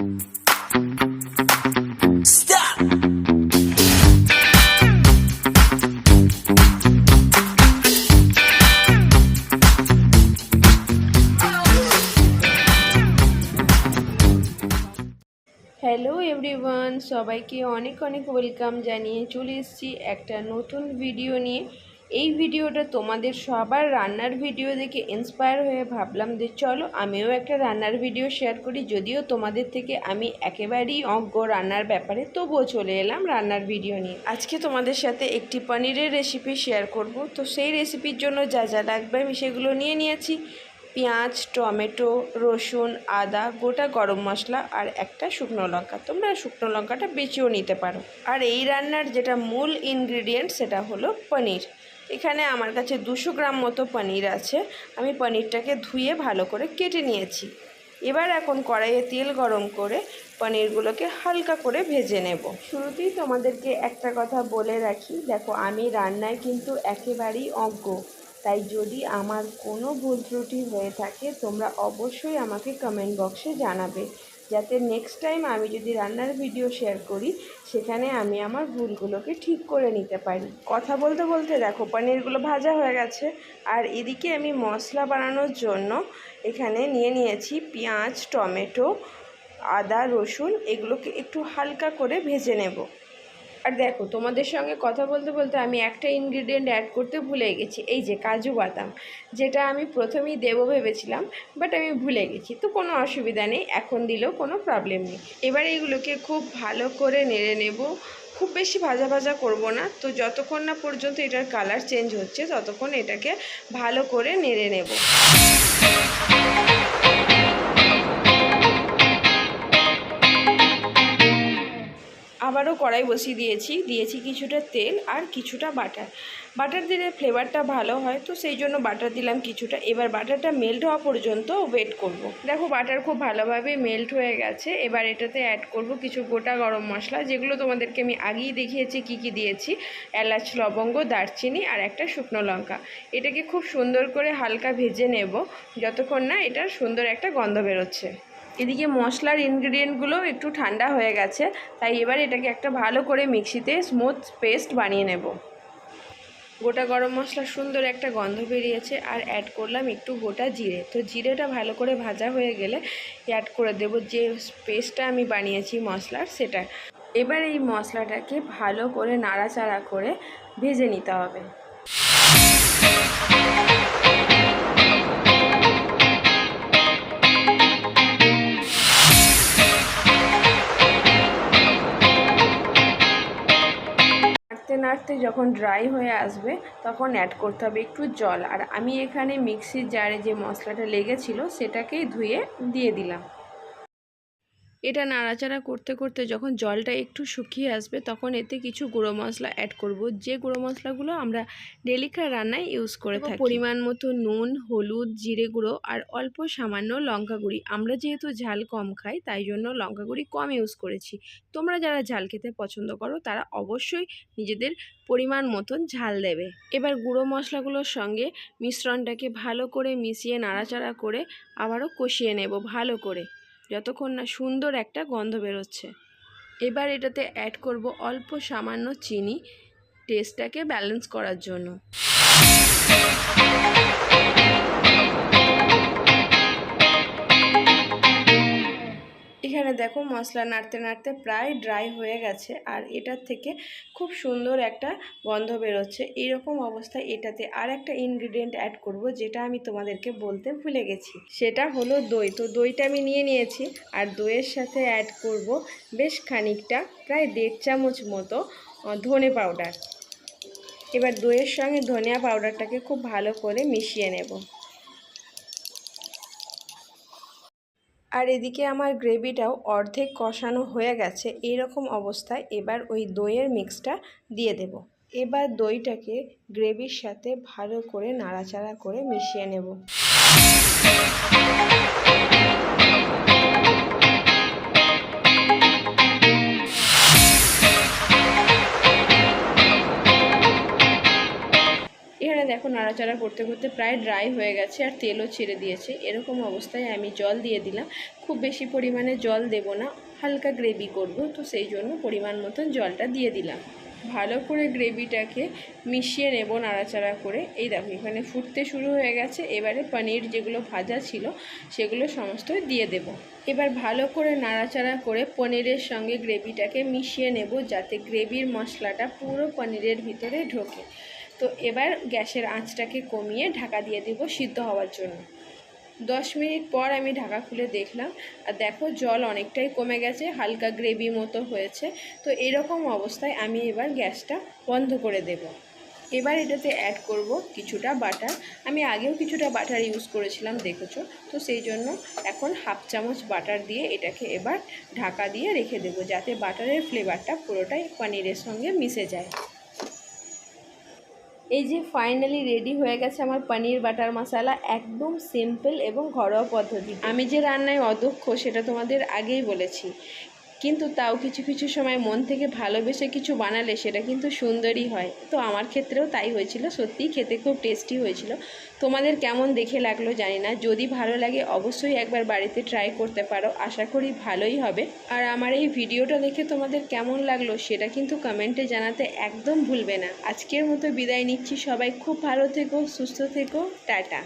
Hello everyone সবাইকে অনেক অনেক ওয়েলকাম জানিয়ে চলে এসেছি একটা নতুন ভিডিও নিয়ে। এই ভিডিওটা তোমাদের সবার রান্নার ভিডিও দেখে ইন্সপায়ার হয়ে ভাবলাম যে চলো আমিও একটা রান্নার ভিডিও শেয়ার করি। যদিও তোমাদের থেকে আমি একেবারেই অজ্ঞ রান্নার ব্যাপারে, তবুও চলে এলাম রান্নার ভিডিও নিয়ে। আজকে তোমাদের সাথে একটি পনিরের রেসিপি শেয়ার করব। তো সেই রেসিপির জন্য যা যা লাগবে আমি সেগুলো নিয়ে নিয়েছি। পেঁয়াজ, টমেটো, রসুন, আদা, গোটা গরম মশলা আর একটা শুকনো লঙ্কা। তোমরা শুকনো লঙ্কাটা বেছেও নিতে পারো। আর এই রান্নার যেটা মূল ইনগ্রিডিয়েন্ট সেটা হলো পনির। এখানে আমার কাছে দুশো গ্রাম মতো পনির আছে। আমি পনিরটাকে ধুয়ে ভালো করে কেটে নিয়েছি। এবার এখন কড়াইয়ে তেল গরম করে পনিরগুলোকে হালকা করে ভেজে নেব। শুরুতেই তোমাদেরকে একটা কথা বলে রাখি, দেখো আমি রান্নায় কিন্তু একেবারেই অজ্ঞ। তাই যদি আমার কোনো ভুল ত্রুটি হয়ে থাকে, তোমরা অবশ্যই আমাকে কমেন্ট বক্সে জানাবে। যাতে নেক্সট টাইম আমি যদি রান্নার ভিডিও শেয়ার করি, সেখানে আমি আমার ভুলগুলোকে ঠিক করে নিতে পারি। কথা বলতে বলতে দেখো, পনিরগুলো ভাজা হয়ে গেছে। আর এদিকে আমি মশলা বানানোর জন্য এখানে নিয়ে নিয়েছি পেঁয়াজ, টমেটো, আদা, রসুন, এগুলোকে একটু হালকা করে ভেজে নেব। আর দেখো, তোমাদের সঙ্গে কথা বলতে বলতে আমি একটা ইনগ্রিডিয়েন্ট অ্যাড করতে ভুলে গেছি। এই যে কাজু বাদাম, যেটা আমি প্রথমেই দেবো ভেবেছিলাম বাট আমি ভুলে গেছি। তো কোনো অসুবিধা নেই, এখন দিলেও কোনো প্রবলেম নেই। এবার এইগুলোকে খুব ভালো করে নেড়ে নেব। খুব বেশি ভাজা ভাজা করব না। তো যতক্ষণ না পর্যন্ত এটার কালার চেঞ্জ হচ্ছে, ততক্ষণ এটাকে ভালো করে নেড়ে নেব। আবারও কড়াই বসিয়ে দিয়েছি। দিয়েছি কিছুটা তেল আর কিছুটা বাটার। বাটার দিলে ফ্লেভারটা ভালো হয়, তো সেই জন্য বাটার দিলাম কিছুটা। এবার বাটারটা মেল্ট হওয়া পর্যন্ত ওয়েট করব। দেখো বাটার খুব ভালোভাবে মেল্ট হয়ে গেছে। এবার এটাতে অ্যাড করব কিছু গোটা গরম মশলা, যেগুলো তোমাদেরকে আমি আগেই দেখিয়েছি কি কি দিয়েছি। এলাচ, লবঙ্গ, দারচিনি আর একটা শুকনো লঙ্কা। এটাকে খুব সুন্দর করে হালকা ভেজে নেব, যতক্ষণ না এটার সুন্দর একটা গন্ধ বেরোচ্ছে। এদিকে মশলার ইনগ্রিডিয়েন্টগুলো একটু ঠান্ডা হয়ে গেছে, তাই এবার এটাকে একটা ভালো করে মিক্সিতে স্মুথ পেস্ট বানিয়ে নেব। গোটা গরম মশলার সুন্দর একটা গন্ধ বেরিয়েছে, আর অ্যাড করলাম একটু গোটা জিরে। তো জিরেটা ভালো করে ভাজা হয়ে গেলে অ্যাড করে দেব যে পেস্টটা আমি বানিয়েছি মশলার, সেটা। এবার এই মশলাটাকে ভালো করে নাড়াচাড়া করে ভেজে নিতে হবে। নাড়তে যখন ড্রাই হয়ে আসবে, তখন অ্যাড করতে হবে একটু জল। আর আমি এখানে মিক্সির জারে যে মশলাটা লেগেছিলো, সেটাকেই ধুয়ে দিয়ে দিলাম। এটা নাড়াচাড়া করতে করতে যখন জলটা একটু শুকিয়ে আসবে তখন এতে কিছু গুঁড়ো মশলা অ্যাড করব। যে গুঁড়ো মশলাগুলো আমরা ডেলিকার রান্নায় ইউজ করে থাকি। পরিমাণ মতো নুন হলুদ জিরে গুঁড়ো আর অল্প সামান্য লঙ্কা গুঁড়ি। আমরা যেহেতু ঝাল কম খাই তাই জন্য লঙ্কা গুঁড়ি কম ইউজ করেছি। তোমরা যারা ঝাল খেতে পছন্দ করো তারা অবশ্যই নিজেদের পরিমাণ মতন ঝাল দেবে। এবার গুঁড়ো মশলাগুলোর সঙ্গে মিশ্রণটাকে ভালো করে মিশিয়ে নাড়াচাড়া করে আবারও কষিয়ে নেব ভালো করে। যতক্ষণ না সুন্দর একটা গন্ধ বেরোচ্ছে। এবার এটাতে অ্যাড করব অল্প সামান্য চিনি টেস্টটাকে ব্যালেন্স করার জন্য। এখানে দেখো মশলা নাড়তে নাড়তে প্রায় ড্রাই হয়ে গেছে আর এটার থেকে খুব সুন্দর একটা গন্ধ বেরোচ্ছে। এইরকম অবস্থায় এটাতে আর একটা ইনগ্রিডিয়েন্ট অ্যাড করব, যেটা আমি তোমাদেরকে বলতে ভুলে গেছি। সেটা হলো দই। তো দইটা আমি নিয়ে নিয়েছি আর দইয়ের সাথে অ্যাড করব বেশ খানিকটা, প্রায় দেড় চামচ মতো ধনে পাউডার এবার দইয়ের সঙ্গে ধনিয়া পাউডারটাকে খুব ভালো করে মিশিয়ে নেব। আর এদিকে আমার গ্রেভিটাও অর্ধেক কষানো হয়ে গেছে এই রকম অবস্থায় এবার ওই দইয়ের মিক্সটা দিয়ে দেব। এবার দইটাকে গ্রেভির সাথে ভালো করে নাড়াচাড়া করে মিশিয়ে নেব। দেখো নাড়াচাড়া করতে করতে প্রায় ড্রাই হয়ে গেছে আর তেলও ছেড়ে দিয়েছে। এরকম অবস্থায় আমি জল দিয়ে দিলাম। খুব বেশি পরিমাণে জল দেব না, হালকা গ্রেভি করব। তো সেই জন্য পরিমাণ মতন জলটা দিয়ে দিলাম। ভালো করে গ্রেভিটাকে মিশিয়ে নেব নাড়াচাড়া করে। এই দেখো, এখানে ফুটতে শুরু হয়ে গেছে। এবারে পনির যেগুলো ভাজা ছিল, সেগুলো সমস্ত দিয়ে দেব। এবার ভালো করে নাড়াচাড়া করে পনিরের সঙ্গে গ্রেভিটাকে মিশিয়ে নেব, যাতে গ্রেভির মশলাটা পুরো পনিরের ভিতরে ঢোকে। তো এবার গ্যাসের আঁচটাকে কমিয়ে ঢাকা দিয়ে দেব সিদ্ধ হওয়ার জন্য। দশ মিনিট পর আমি ঢাকা খুলে দেখলাম, আর দেখো জল অনেকটাই কমে গেছে, হালকা গ্রেভি মতো হয়েছে। তো এরকম অবস্থায় আমি এবার গ্যাসটা বন্ধ করে দেব। এবার এটাতে অ্যাড করব কিছুটা বাটার আমি আগেও কিছুটা বাটার ইউজ করেছিলাম, দেখেছ? তো সেই জন্য এখন হাফ চামচ বাটার দিয়ে এটাকে এবার ঢাকা দিয়ে রেখে দেবো, যাতে বাটারের ফ্লেভারটা পুরোটাই পনিরের সঙ্গে মিশে যায়। এই যে ফাইনালি রেডি হয়ে গেছে আমার পনির বাটার মশালা একদম সিম্পল এবং ঘরোয়া পদ্ধতি আমি যে রান্নায় অদক্ষ, সেটা তোমাদের আগেই বলেছি। কিন্তু তাও কিছু কিছু সময় মন থেকে ভালোবেসে কিছু বানালে সেটা কিন্তু সুন্দরই হয়। তো আমার ক্ষেত্রেও তাই হয়েছিল, সত্যিই খেতে খুব টেস্টি হয়েছিল। তোমাদের কেমন দেখে লাগল জানি না, যদি ভালো লাগে অবশ্যই একবার বাড়িতে ট্রাই করতে পারো, আশা করি ভালোই হবে। আর আমার এই ভিডিওটা দেখে তোমাদের কেমন লাগল সেটা কিন্তু কমেন্টে জানাতে একদম ভুলবে না। আজকের মতো বিদায় নিচ্ছি, সবাই খুব ভালো থেকো, সুস্থ থেকো, টাটা।